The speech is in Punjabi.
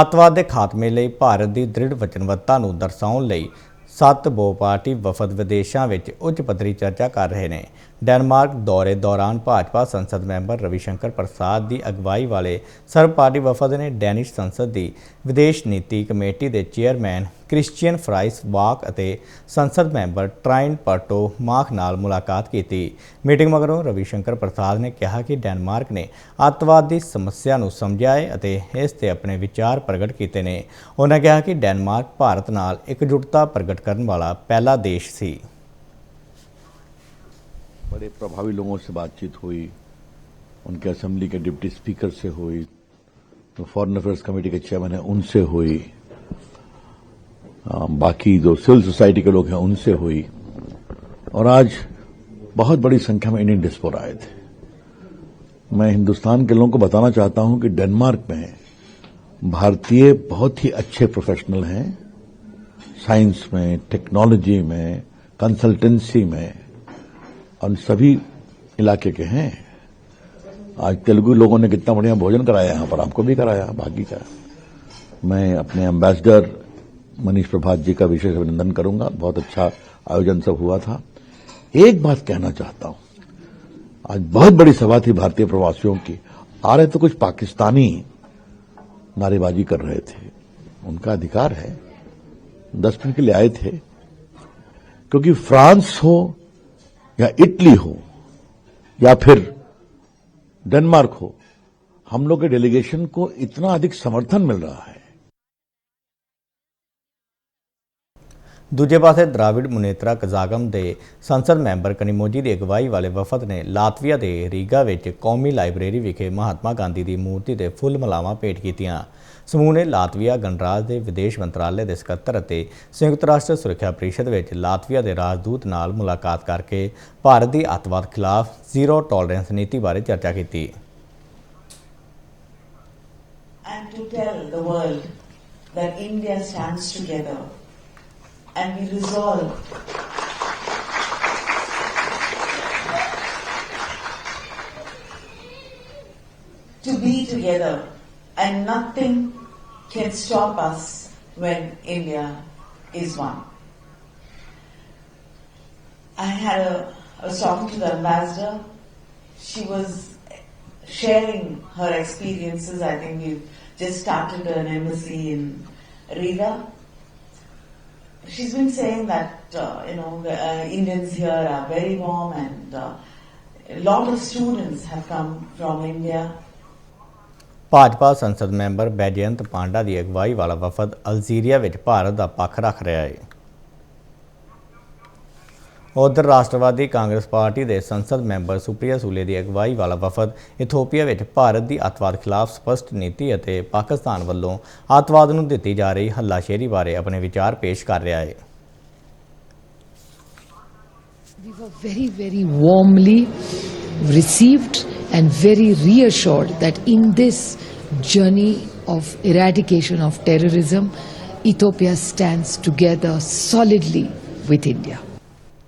ਅੱਤਵਾਦ ਦੇ ਖਾਤਮੇ ਲਈ ਭਾਰਤ ਦੀ ਦ੍ਰਿੜ ਵਚਨਬੱਧਤਾ ਨੂੰ ਦਰਸਾਉਣ ਲਈ ਸੱਤ ਬੋ ਪਾਰਟੀ ਵਫਦ ਵਿਦੇਸ਼ਾਂ ਵਿੱਚ ਉੱਚ ਪੱਧਰੀ ਚਰਚਾ ਕਰ ਰਹੇ ਨੇ ਡੈਨਮਾਰਕ ਦੌਰੇ ਦੌਰਾਨ ਭਾਜਪਾ ਸੰਸਦ ਮੈਂਬਰ ਸ਼ੰਕਰ ਪ੍ਰਸਾਦ ਦੀ ਅਗਵਾਈ ਵਾਲੇ ਸਰਬ ਪਾਰਟੀ ਵਫਦ ਨੇ ਡੈਨਿਸ਼ ਸੰਸਦ ਦੀ ਵਿਦੇਸ਼ ਨੀਤੀ ਕਮੇਟੀ ਦੇ ਚੇਅਰਮੈਨ ਕ੍ਰਿਸਚੀਅਨ ਫਰਾਈਸ ਵਾਕ ਅਤੇ ਸੰਸਦ ਮੈਂਬਰ ਟ੍ਰਾਈਨ ਪਰਟੋ ਮਾਖ ਨਾਲ ਮੁਲਾਕਾਤ ਕੀਤੀ ਮੀਟਿੰਗ ਮਗਰੋਂ ਰਵੀ ਸ਼ੰਕਰ ਪ੍ਰਸਾਦ ਨੇ ਕਿਹਾ ਕਿ ਡੈਨਮਾਰਕ ਨੇ ਅੱਤਵਾਦ ਦੀ ਸਮੱਸਿਆ ਨੂੰ ਸਮਝਿਆ ਹੈ ਅਤੇ ਇਸ ਤੇ ਆਪਣੇ ਵਿਚਾਰ ਪ੍ਰਗਟ ਕੀਤੇ ਨੇ ਉਹਨਾਂ ਕਿਹਾ ਕਿ ਡੈਨਮਾਰਕ ਭਾਰਤ ਨਾਲ ਇਕਜੁੱਟਤਾ ਪ੍ਰਗਟ ਕਰਨ ਵਾਲਾ ਪਹਿਲਾ ਦੇਸ਼ ਸੀ ਬੜੇ ਪ੍ਰਭਾਵੀ ਲੋਕਾਂ ਨਾਲ ਬਾਤਚੀਤ ਹੋਈ ਉਨਕੇ ਅਸੈਂਬਲੀ ਦੇ ਡਿਪਟੀ ਸਪੀਕਰ ਸੇ ਹੋਈ ਫੋਰਨ ਅਫੇਅਰਸ ਕਮੇਟੀ ਦੇ ਚੇਅਰਮੈਨ ਹੈ ਉਨਸੇ ਹੋਈ हाँ, बाकी जो सिविल सोसाइटी के लोग हैं उनसे हुई और आज बहुत बड़ी संख्या में इंडियन डिस्पोर आए थे मैं हिंदुस्तान के लोगों को बताना चाहता हूं कि डेनमार्क में भारतीय बहुत ही अच्छे प्रोफेशनल हैं साइंस में टेक्नोलॉजी में कंसल्टेंसी में और सभी इलाके के हैं आज तेलुगु लोगों ने कितना बढ़िया भोजन कराया यहां पर आपको भी कराया बाकी का मैं अपने एम्बेसडर मनीष प्रभात जी का विशेष अभिनंदन करूंगा बहुत अच्छा आयोजन सब हुआ था एक बात कहना चाहता हूं आज बहुत बड़ी सभा थी भारतीय प्रवासियों की आ रहे तो कुछ पाकिस्तानी नारेबाजी कर रहे थे उनका अधिकार है दस मिनट के लिए आए थे क्योंकि फ्रांस हो या इटली हो या फिर डेनमार्क हो हम लोग के डेलीगेशन को इतना अधिक समर्थन मिल रहा है ਦੂਜੇ ਪਾਸੇ ਦਰਾਵਿੜ ਮੁਨੇਤਰਾ ਕਜ਼ਾਗਮ ਦੇ ਸੰਸਦ ਮੈਂਬਰ ਕਨੀਮੋਜੀ ਦੀ ਅਗਵਾਈ ਵਾਲੇ ਵਫਦ ਨੇ ਲਾਤਵੀਆ ਦੇ ਰੀਗਾ ਵਿੱਚ ਕੌਮੀ ਲਾਇਬ੍ਰੇਰੀ ਵਿਖੇ ਮਹਾਤਮਾ ਗਾਂਧੀ ਦੀ ਮੂਰਤੀ ਤੇ ਫੁੱਲ ਮਲਾਵਾ ਭੇਟ ਕੀਤੀਆਂ ਸਮੂਹ ਨੇ ਲਾਤਵੀਆ ਗਣਰਾਜ ਦੇ ਵਿਦੇਸ਼ ਮੰਤਰਾਲੇ ਦੇ ਸਕੱਤਰ ਅਤੇ ਸੰਯੁਕਤ ਰਾਸ਼ਟਰ ਸੁਰੱਖਿਆ ਪ੍ਰੀਸ਼ਦ ਵਿੱਚ ਲਾਤਵੀਆ ਦੇ ਰਾਜਦੂਤ ਨਾਲ ਮੁਲਾਕਾਤ ਕਰਕੇ ਭਾਰਤ ਦੀ ਅਤਵਾਦ ਖਿਲਾਫ ਜ਼ੀਰੋ ਟੋਲਰੈਂਸ ਨੀਤੀ ਬਾਰੇ ਚਰਚਾ ਕੀਤੀ and to tell the world that India stands together and we resolve. To be together, and nothing can stop us when India is one. I had a, I was talking to the ambassador. She was sharing her experiences. I think we've just started an embassy in Riga, she's been saying that uh, you know uh, Indians here are very warm, and uh, a lot of students have come from India. Bhajpa ਸੰਸਦ ਮੈਂਬਰ ਬੈਜੰਤ ਪਾਂਡਾ ਦੀ ਅਗਵਾਈ ਵਾਲਾ ਵਫਦ ਅਲਜੀਰੀਆ ਵਿੱਚ ਭਾਰਤ ਦਾ ਪੱਖ ਰੱਖ ਰਿਹਾ ਹੈ ਉਧਰ ਰਾਸ਼ਟਰਵਾਦੀ ਕਾਂਗਰਸ ਪਾਰਟੀ ਦੇ ਸੰਸਦ ਮੈਂਬਰ ਸੁਪ੍ਰਿਆ ਸੂਲੇ ਦੀ ਅਗਵਾਈ ਵਾਲਾ ਵਫਦ ਇਥੋਪੀਆ ਵਿੱਚ ਭਾਰਤ ਦੀ ਅੱਤਵਾਦ ਖਿਲਾਫ ਸਪਸ਼ਟ ਨੀਤੀ ਅਤੇ ਪਾਕਿਸਤਾਨ ਵੱਲੋਂ ਅੱਤਵਾਦ ਨੂੰ ਦਿੱਤੀ ਜਾ ਰਹੀ ਹੱਲਾਸ਼ੇਰੀ ਬਾਰੇ ਆਪਣੇ ਵਿਚਾਰ ਪੇਸ਼ ਕਰ ਰਿਹਾ ਹੈ We were very, very warmly received and very reassured that in this journey of eradication of terrorism, Ethiopia stands together solidly with India.